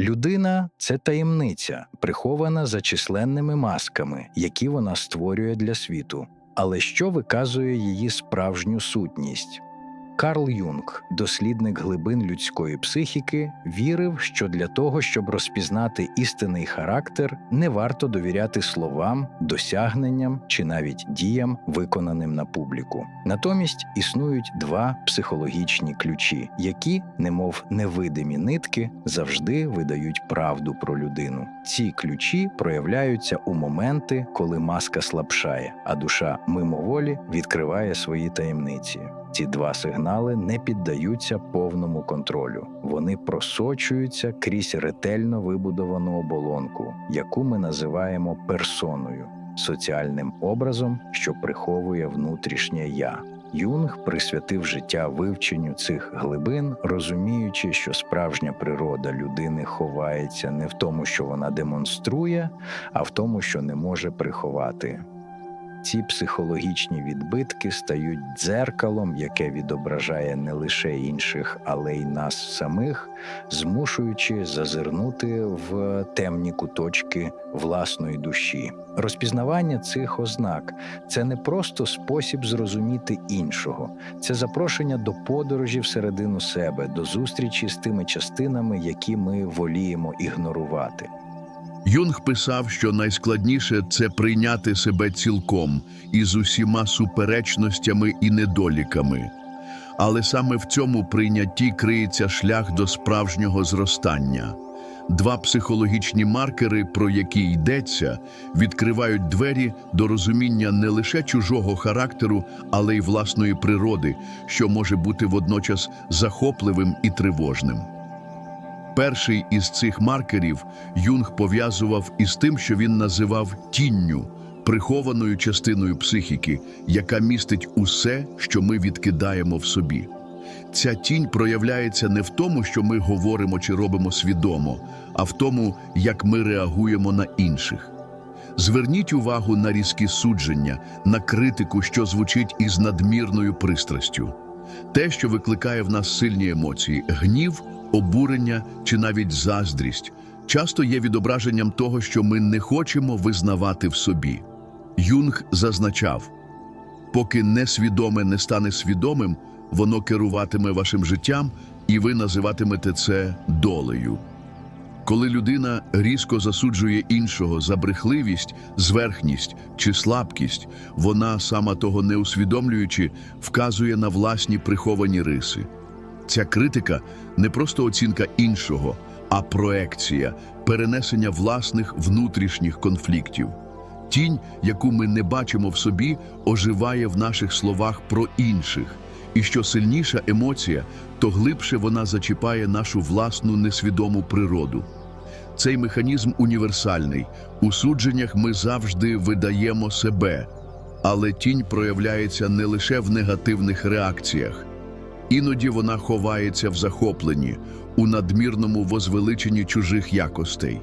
Людина це таємниця, прихована за численними масками, які вона створює для світу. Але що виказує її справжню сутність? Карл Юнг, дослідник глибин людської психіки, вірив, що для того, щоб розпізнати істинний характер, не варто довіряти словам, досягненням чи навіть діям, виконаним на публіку. Натомість існують два психологічні ключі, які, немов невидимі нитки, завжди видають правду про людину. Ці ключі проявляються у моменти, коли маска слабшає, а душа мимоволі відкриває свої таємниці. Ці два сигнали не піддаються повному контролю. Вони просочуються крізь ретельно вибудовану оболонку, яку ми називаємо персоною, соціальним образом, що приховує внутрішнє я. Юнг присвятив життя вивченню цих глибин, розуміючи, що справжня природа людини ховається не в тому, що вона демонструє, а в тому, що не може приховати. Ці психологічні відбитки стають дзеркалом, яке відображає не лише інших, але й нас самих, змушуючи зазирнути в темні куточки власної душі. Розпізнавання цих ознак це не просто спосіб зрозуміти іншого, це запрошення до подорожі всередину себе, до зустрічі з тими частинами, які ми воліємо ігнорувати. Юнг писав, що найскладніше це прийняти себе цілком із усіма суперечностями і недоліками. Але саме в цьому прийнятті криється шлях до справжнього зростання. Два психологічні маркери, про які йдеться, відкривають двері до розуміння не лише чужого характеру, але й власної природи, що може бути водночас захопливим і тривожним. Перший із цих маркерів Юнг пов'язував із тим, що він називав тінню, прихованою частиною психіки, яка містить усе, що ми відкидаємо в собі. Ця тінь проявляється не в тому, що ми говоримо чи робимо свідомо, а в тому, як ми реагуємо на інших. Зверніть увагу на різкі судження, на критику, що звучить із надмірною пристрастю. Те, що викликає в нас сильні емоції, гнів, обурення чи навіть заздрість, часто є відображенням того, що ми не хочемо визнавати в собі. Юнг зазначав, поки несвідоме не стане свідомим, воно керуватиме вашим життям, і ви називатимете це долею. Коли людина різко засуджує іншого за брехливість, зверхність чи слабкість, вона, сама того не усвідомлюючи, вказує на власні приховані риси. Ця критика не просто оцінка іншого, а проекція, перенесення власних внутрішніх конфліктів. Тінь, яку ми не бачимо в собі, оживає в наших словах про інших. І що сильніша емоція, то глибше вона зачіпає нашу власну несвідому природу. Цей механізм універсальний. У судженнях ми завжди видаємо себе, але тінь проявляється не лише в негативних реакціях. Іноді вона ховається в захопленні, у надмірному возвеличенні чужих якостей.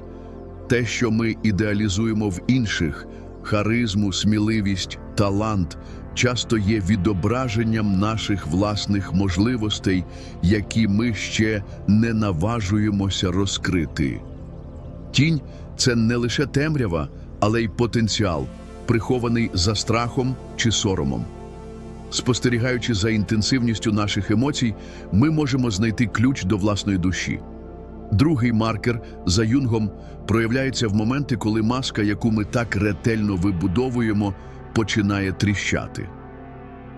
Те, що ми ідеалізуємо в інших харизму, сміливість, талант, часто є відображенням наших власних можливостей, які ми ще не наважуємося розкрити. Тінь це не лише темрява, але й потенціал, прихований за страхом чи соромом. Спостерігаючи за інтенсивністю наших емоцій, ми можемо знайти ключ до власної душі. Другий маркер за юнгом проявляється в моменти, коли маска, яку ми так ретельно вибудовуємо, починає тріщати.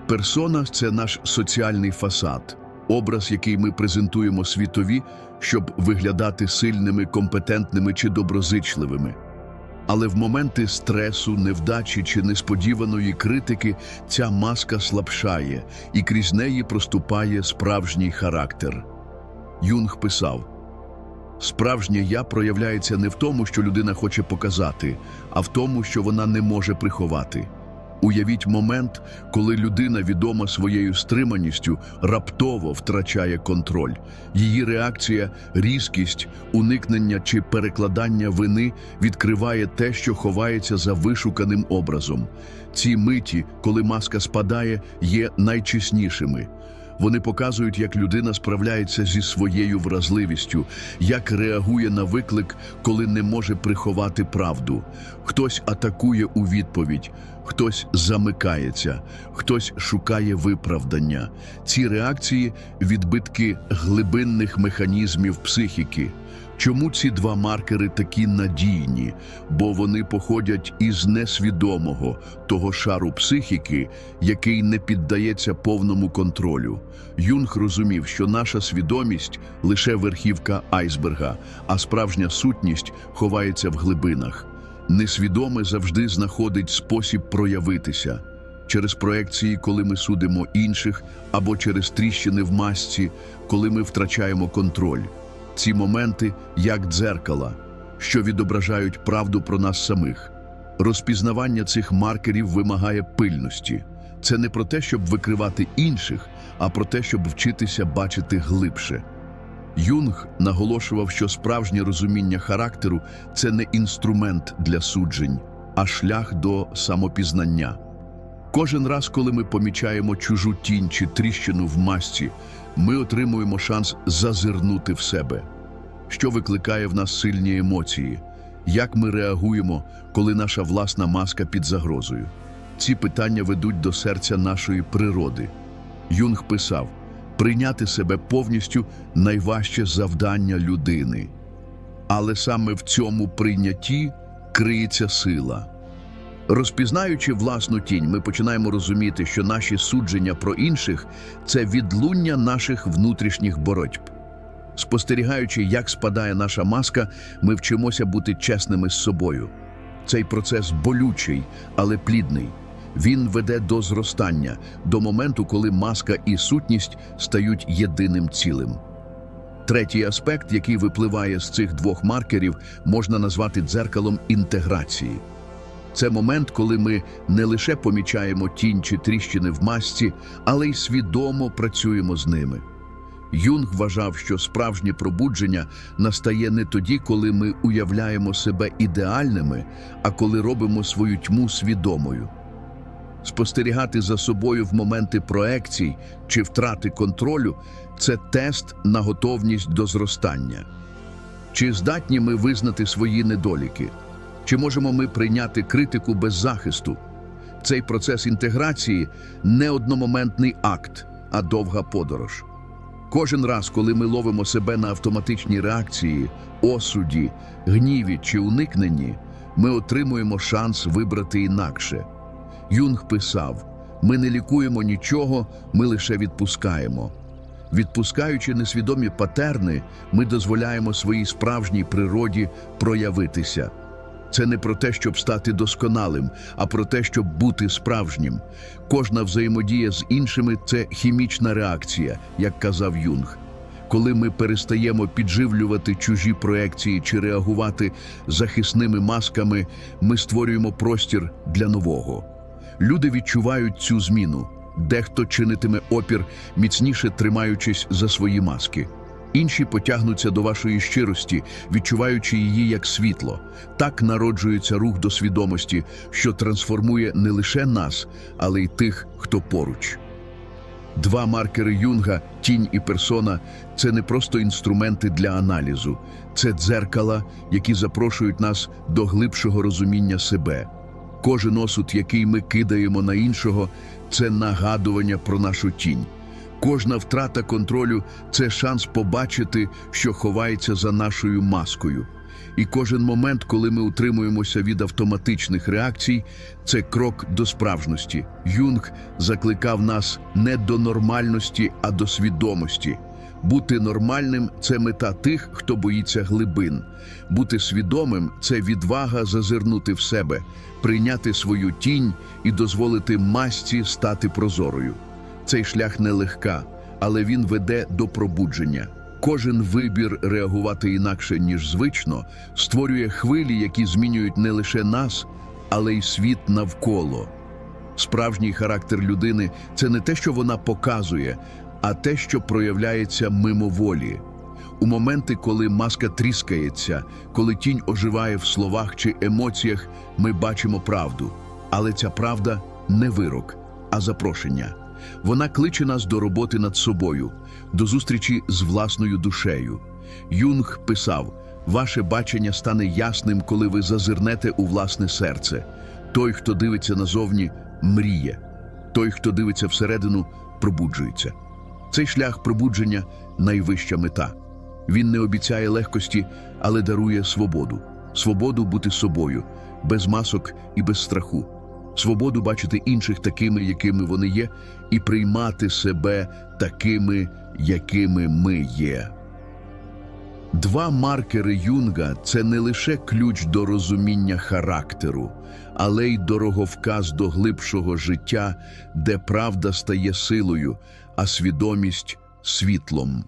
Персона це наш соціальний фасад, образ, який ми презентуємо світові, щоб виглядати сильними, компетентними чи доброзичливими. Але в моменти стресу, невдачі чи несподіваної критики ця маска слабшає, і крізь неї проступає справжній характер. Юнг писав: Справжнє я проявляється не в тому, що людина хоче показати, а в тому, що вона не може приховати. Уявіть момент, коли людина, відома своєю стриманістю, раптово втрачає контроль. Її реакція, різкість, уникнення чи перекладання вини відкриває те, що ховається за вишуканим образом. Ці миті, коли маска спадає, є найчеснішими. Вони показують, як людина справляється зі своєю вразливістю, як реагує на виклик, коли не може приховати правду. Хтось атакує у відповідь, хтось замикається, хтось шукає виправдання. Ці реакції відбитки глибинних механізмів психіки. Чому ці два маркери такі надійні? Бо вони походять із несвідомого того шару психіки, який не піддається повному контролю. Юнг розумів, що наша свідомість лише верхівка айсберга, а справжня сутність ховається в глибинах. Несвідоме завжди знаходить спосіб проявитися через проекції, коли ми судимо інших, або через тріщини в масці, коли ми втрачаємо контроль. Ці моменти як дзеркала, що відображають правду про нас самих. Розпізнавання цих маркерів вимагає пильності. Це не про те, щоб викривати інших, а про те, щоб вчитися бачити глибше. Юнг наголошував, що справжнє розуміння характеру це не інструмент для суджень, а шлях до самопізнання. Кожен раз, коли ми помічаємо чужу тінь чи тріщину в масці, ми отримуємо шанс зазирнути в себе, що викликає в нас сильні емоції, як ми реагуємо, коли наша власна маска під загрозою. Ці питання ведуть до серця нашої природи. Юнг писав: прийняти себе повністю найважче завдання людини. Але саме в цьому прийнятті криється сила. Розпізнаючи власну тінь, ми починаємо розуміти, що наші судження про інших це відлуння наших внутрішніх боротьб. Спостерігаючи, як спадає наша маска, ми вчимося бути чесними з собою. Цей процес болючий, але плідний. Він веде до зростання, до моменту, коли маска і сутність стають єдиним цілим. Третій аспект, який випливає з цих двох маркерів, можна назвати дзеркалом інтеграції. Це момент, коли ми не лише помічаємо тінь чи тріщини в масці, але й свідомо працюємо з ними. Юнг вважав, що справжнє пробудження настає не тоді, коли ми уявляємо себе ідеальними, а коли робимо свою тьму свідомою. Спостерігати за собою в моменти проекцій чи втрати контролю це тест на готовність до зростання. Чи здатні ми визнати свої недоліки? Чи можемо ми прийняти критику без захисту? Цей процес інтеграції не одномоментний акт, а довга подорож. Кожен раз, коли ми ловимо себе на автоматичній реакції, осуді, гніві чи уникненні, ми отримуємо шанс вибрати інакше. Юнг писав: ми не лікуємо нічого, ми лише відпускаємо. Відпускаючи несвідомі патерни, ми дозволяємо своїй справжній природі проявитися. Це не про те, щоб стати досконалим, а про те, щоб бути справжнім. Кожна взаємодія з іншими це хімічна реакція, як казав Юнг. Коли ми перестаємо підживлювати чужі проекції чи реагувати захисними масками, ми створюємо простір для нового. Люди відчувають цю зміну. Дехто чинитиме опір, міцніше тримаючись за свої маски. Інші потягнуться до вашої щирості, відчуваючи її як світло. Так народжується рух до свідомості, що трансформує не лише нас, але й тих, хто поруч. Два маркери Юнга, тінь і персона це не просто інструменти для аналізу, це дзеркала, які запрошують нас до глибшого розуміння себе. Кожен осуд, який ми кидаємо на іншого, це нагадування про нашу тінь. Кожна втрата контролю це шанс побачити, що ховається за нашою маскою. І кожен момент, коли ми утримуємося від автоматичних реакцій, це крок до справжності. Юнг закликав нас не до нормальності, а до свідомості. Бути нормальним це мета тих, хто боїться глибин. Бути свідомим це відвага зазирнути в себе, прийняти свою тінь і дозволити масці стати прозорою. Цей шлях нелегка, але він веде до пробудження. Кожен вибір реагувати інакше, ніж звично, створює хвилі, які змінюють не лише нас, але й світ навколо. Справжній характер людини це не те, що вона показує, а те, що проявляється мимоволі. У моменти, коли маска тріскається, коли тінь оживає в словах чи емоціях, ми бачимо правду. Але ця правда не вирок, а запрошення. Вона кличе нас до роботи над собою, до зустрічі з власною душею. Юнг писав: ваше бачення стане ясним, коли ви зазирнете у власне серце. Той, хто дивиться назовні, мріє. Той, хто дивиться всередину, пробуджується. Цей шлях пробудження найвища мета. Він не обіцяє легкості, але дарує свободу. Свободу бути собою, без масок і без страху. Свободу бачити інших такими, якими вони є, і приймати себе такими, якими ми є. Два маркери Юнга це не лише ключ до розуміння характеру, але й дороговказ до глибшого життя, де правда стає силою, а свідомість світлом.